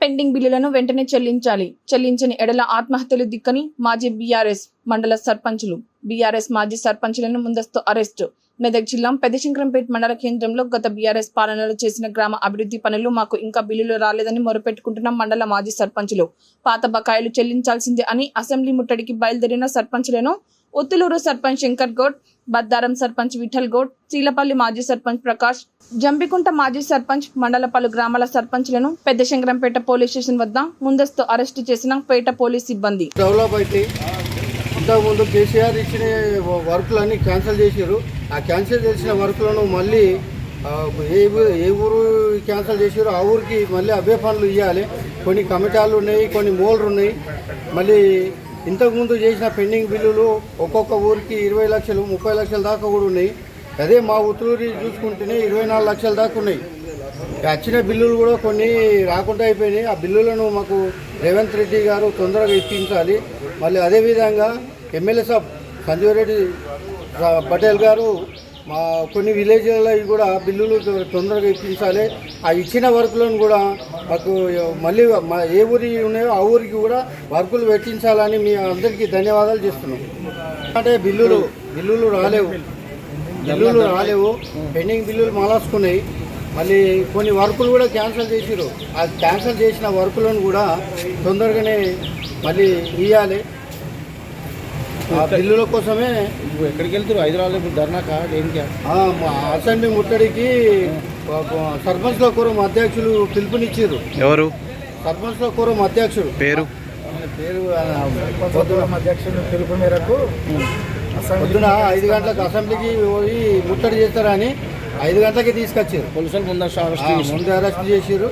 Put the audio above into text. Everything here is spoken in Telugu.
పెండింగ్ బిల్లులను వెంటనే చెల్లించాలి. చెల్లించని ఎడల ఆత్మహత్యలు దిక్కని మాజీ బీఆర్ఎస్ మండల సర్పంచులు. బీఆర్ఎస్ మాజీ సర్పంచులను ముందస్తు అరెస్టు. మెదక్ జిల్లా పెదశంకరంపేట మండల కేంద్రంలో గత బీఆర్ఎస్ పాలనలో చేసిన గ్రామ అభివృద్ధి పనులు మాకు ఇంకా బిల్లులు రాలేదని మొరపెట్టుకుంటున్న మండల మాజీ సర్పంచులు. పాత బకాయిలు చెల్లించాల్సిందే అని అసెంబ్లీ ముట్టడికి బయలుదేరిన సర్పంచులను ఉత్తులూరు సర్పంచ్ శంకర్ గౌడ్ బద్దారం సర్పంచ్ విఠల్ గౌడ్ చీలపల్లి మాజీ సర్పంచ్ ప్రకాష్ జంబికుంట మాజీ సర్పంచ్ మండల పలు గ్రామాల సర్పంచ్లను పెద్ద శంకరంపేట పోలీస్ స్టేషన్ వద్ద ముందస్తు అరెస్టు చేసిన పేట పోలీస్ సిబ్బంది. డెవలప్ అయితే ఇంతకుముందు కేసీఆర్ ఇచ్చిన వర్కులన్నీ క్యాన్సిల్ చేశారు ఆ క్యాన్సిల్ చేసిన వర్కులను మళ్ళీ ఏ ఏ ఊరు క్యాన్సిల్ చేసారు ఆ ఊరికి మళ్ళీ అవే పనులు ఇవ్వాలి కొన్ని కమిటాలు ఉన్నాయి కొన్ని మోల్లు ఉన్నాయి. మళ్ళీ ఇంతకుముందు చేసిన పెండింగ్ బిల్లులు ఒక్కొక్క ఊరికి ఇరవై లక్షలు ముప్పై లక్షల దాకా కూడా ఉన్నాయి. అదే మా ఉత్తూరి చూసుకుంటేనే ఇరవై నాలుగు లక్షల దాకా ఉన్నాయి. వచ్చిన బిల్లులు కూడా కొన్ని రాకుండా అయిపోయినాయి. ఆ బిల్లులను మాకు రేవంత్ రెడ్డి గారు తొందరగా ఇప్పించాలి. మళ్ళీ అదేవిధంగా ఎమ్మెల్యే సాబ్ సంజీవ్ రెడ్డి పటేల్ గారు మా కొన్ని విలేజ్లలో కూడా బిల్లులు తొందరగా ఇప్పించాలి. ఆ ఇచ్చిన వర్కులను కూడా మాకు మళ్ళీ మా ఏ ఊరి ఉన్నాయో ఆ ఊరికి కూడా వర్కులు పెట్టించాలని మీ అందరికీ ధన్యవాదాలు చేస్తున్నాం. అంటే బిల్లులు బిల్లులు రాలేవు. బిల్లులు రాలేవు. పెండింగ్ బిల్లులు మాలాసుకున్నాయి. మళ్ళీ కొన్ని వర్కులు కూడా క్యాన్సిల్ చేసిరు ఆ క్యాన్సిల్ చేసిన వర్కులను కూడా తొందరగానే మళ్ళీ ఇవ్వాలి ఆ బిల్లుల కోసమే నువ్వు ఎక్కడికి వెళ్తారు హైదరాబాద్ ఇప్పుడు ధర్నాకా దేనికా? ఆ, మా అసెంబ్లీ ముట్టడికి సర్పంచ్ల కూరం అధ్యక్షులు పిలుపునిచ్చారు ఎవరు? సర్పంచ్ల కూరం అధ్యక్షుడు. పేరు? ఆయన పేరు అధ్యక్షుడు పిలుపు మేరకు పొద్దున ఐదు గంటలకు అసెంబ్లీకి పోయి ముట్టడి చేస్తారని ఐదు గంటలకి తీసుకొచ్చారు ఆ, ముందు అరెస్ట్ చేసిరు